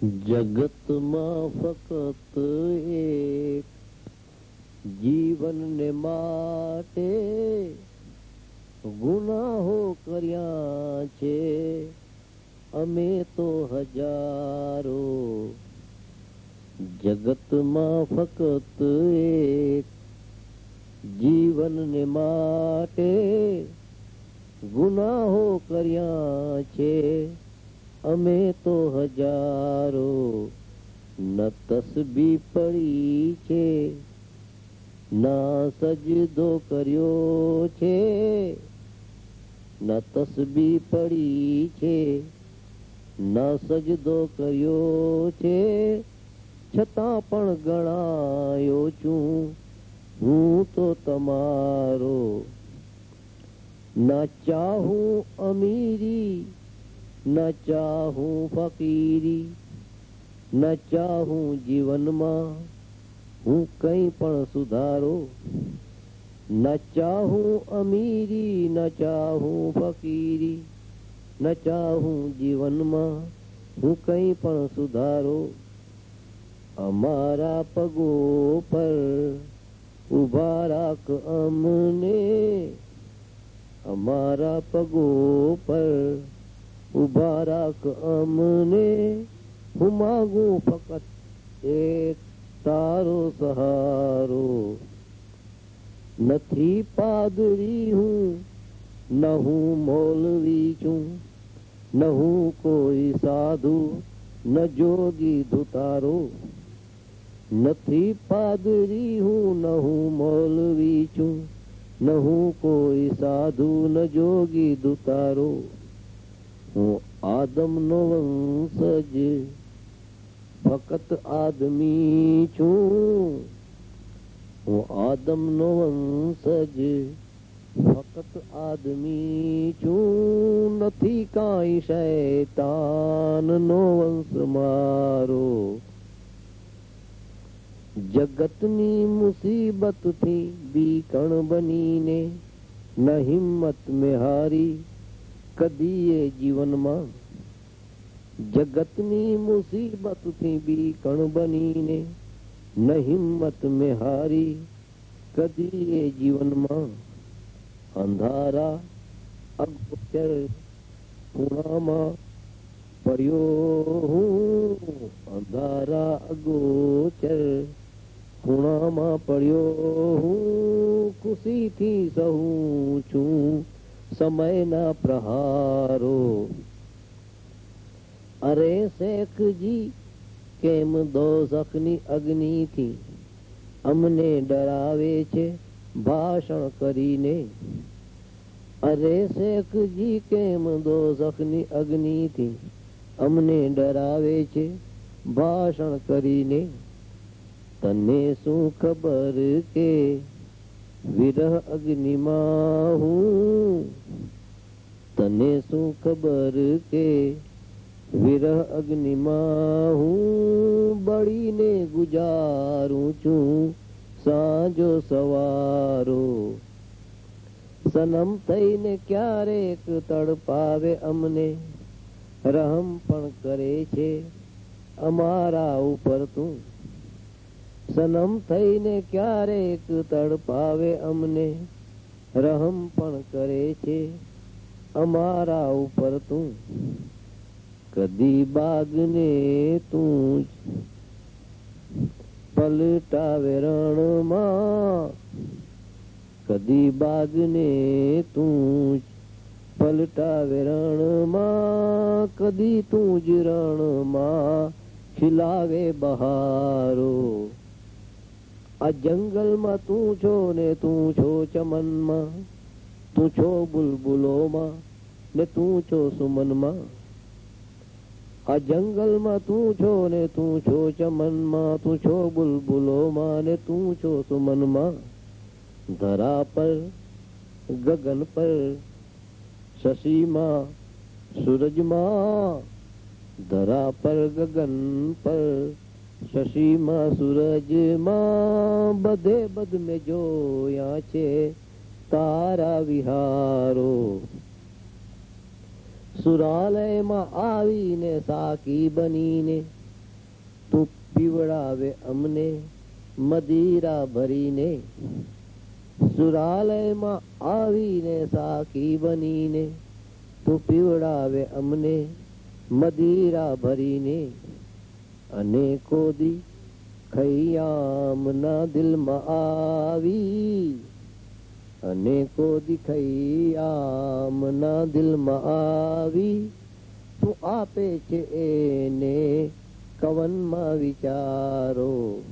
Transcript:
જગતમાં ફક્ત એક જીવનને માટે ગુનાહો કર્યા છે. અમે તો હજારો જગતમાં ફક્ત એક જીવનને માટે ગુનાહો કર્યા છે. અમે તો હજારો ન તસબી પડી છે. ના સજદો કર્યો છે. ન તસબી પડી છે. ના સજદો કર્યો છે. છતાં પણ ગણાયો છું. હું તો તમારો. ના ચાહું અમીરી ન ચાહું ફકીરી ન ચાહું જીવનમાં હું કંઈ પણ સુધારો ન ચાહું અમીરી ન ચાહું ફકીરી ન ચાહું જીવનમાં હું કંઈ પણ સુધારો અમારા પગો પર ઊભા રાખ અમને અમારા પગો પર ઊભા રાખ અમને હું માગું ફક્ત એક તારો સહારો નથી પાદરી હું ન હું મૌલવી છું ન હું કોઈ સાધુ ન જોગી ધુતારો નથી પાદરી હું ન હું મૌલવી છું ન હું કોઈ સાધુ ન જોગી દુતારો હું આદમનો વંશજ ફક્ત આદમી છું. હું આદમનો વંશજ ફક્ત આદમી છું. નથી કાંઈ શૈતાનનો વંશ મારો. જગતની મુસીબતથી બીકણ બનીને ન હિંમત મેં હારી. કદીએ જીવનમાં જગતની મુસીબતથી બીકણ બનીને ન હિંમત મેં હારી. કદીએ જીવનમાં અંધારા અગોચર ખૂણામાં પડ્યો હું. અંધારા અગોચર ખૂણામાં પડ્યો હું. ખુશીથી સહું છું. સમયના પ્રહારો. અરે શેખજી, કેમ દોઝખની અગ્નિથી અમને ડરાવે છે ભાષણ કરીને? અરે શેખજી, કેમ દોઝખની અગ્નિથી અમને ડરાવે છે ભાષણ કરીને? તને શું ખબર કે વિરહ અગ્નિમાં હું તને શું ખબર કે વિરહ અગ્નિમાં હું બળીને ગુજારું છું સાંજો સવારો. સનમ થઈને ક્યારેક તડપાવે અમને, રહમ પણ કરે છે અમારા ઉપર તું. સનમ થઈને ક્યારેક તડપાવે અમને, રહમ પણ કરે છે અમારા ઉપર તું. કદી બાગને તું પલટાવે રણમાં, કદી બાગને તું પલટાવે રણમાં, કદી તું જ રણમાં ખીલાવે બહારો. આ જંગલમાં તું છો ને તું છો ચમનમાં તું છો બુલબુલોમાં ને તું છો સુમનમાં આ જંગલમાં તું છો ને તું છો ચમનમાં તું છો બુલબુલોમાં ને તું છો સુમનમાં ધરા પર ગગન પર શશીમાં સૂરજમાં ધરા પર ગગન પર શશીમાં સૂરજમાં બધે બધ મેં જોયા છે તારા વિહારો. સુરાલયમાં આવીને સાકી બનીને તું પીવડાવે અમને મદિરા ભરીને. સુરાલયમાં આવીને સાકી બનીને તું પીવડાવે અમને મદિરા ભરીને. અનેકો દી ખૈયામના દિલમાં આવી. અનેકો દી ખૈયામના દિલમાં આવી. તું આપે છે એને કવનમાં વિચારો.